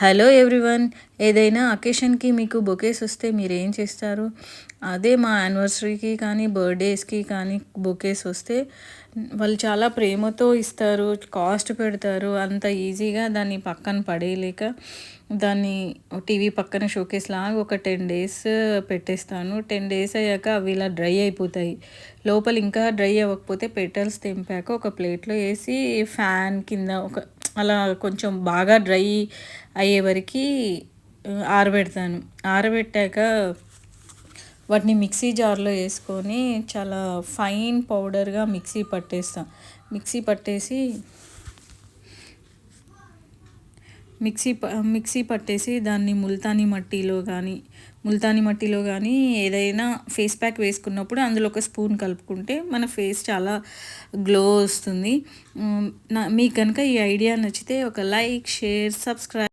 Hello everyone. ఏదైనా అకేషన్కి మీకు bouquets వస్తే మీరు ఏం చేస్తారు? అదే మా యానివర్సరీకి కానీ బర్త్డేస్కి కానీ బొకేస్ వస్తే వాళ్ళు చాలా ప్రేమతో ఇస్తారు కాస్ట్ పెడతారు అంత ఈజీగా దాన్ని పక్కన పడేయలేక దాన్ని టీవీ పక్కన షోకేస్ లాగా ఒక టెన్ డేస్ పెట్టేస్తాను. టెన్ డేస్ అయ్యాక అవి ఇలా డ్రై అయిపోతాయి. లోపల ఇంకా డ్రై అవ్వకపోతే పెటల్స్ తెంపాక ఒక ప్లేట్లో వేసి ఫ్యాన్ కింద ఒక అలా కొంచెం బాగా డ్రై అయ్యే వరకు ఆరబెడతాను. ఆరబెట్టాక వాటిని మిక్సీ జార్లో వేసుకొని చాలా ఫైన్ పౌడర్గా మిక్సీ పట్టేస్తాను మిక్సీ పట్టేసి మిక్సీ మిక్సీ పట్టేసి దాన్ని ముల్తానీ మట్టిలో కానీ ముల్తానీ మట్టిలో కానీ ఏదైనా ఫేస్ ప్యాక్ వేసుకున్నప్పుడు అందులో ఒక స్పూన్ కలుపుకుంటే మన ఫేస్ చాలా గ్లో వస్తుంది. నా మీకు కనుక ఈ ఐడియా నచ్చితే ఒక లైక్ షేర్ సబ్స్క్రైబ్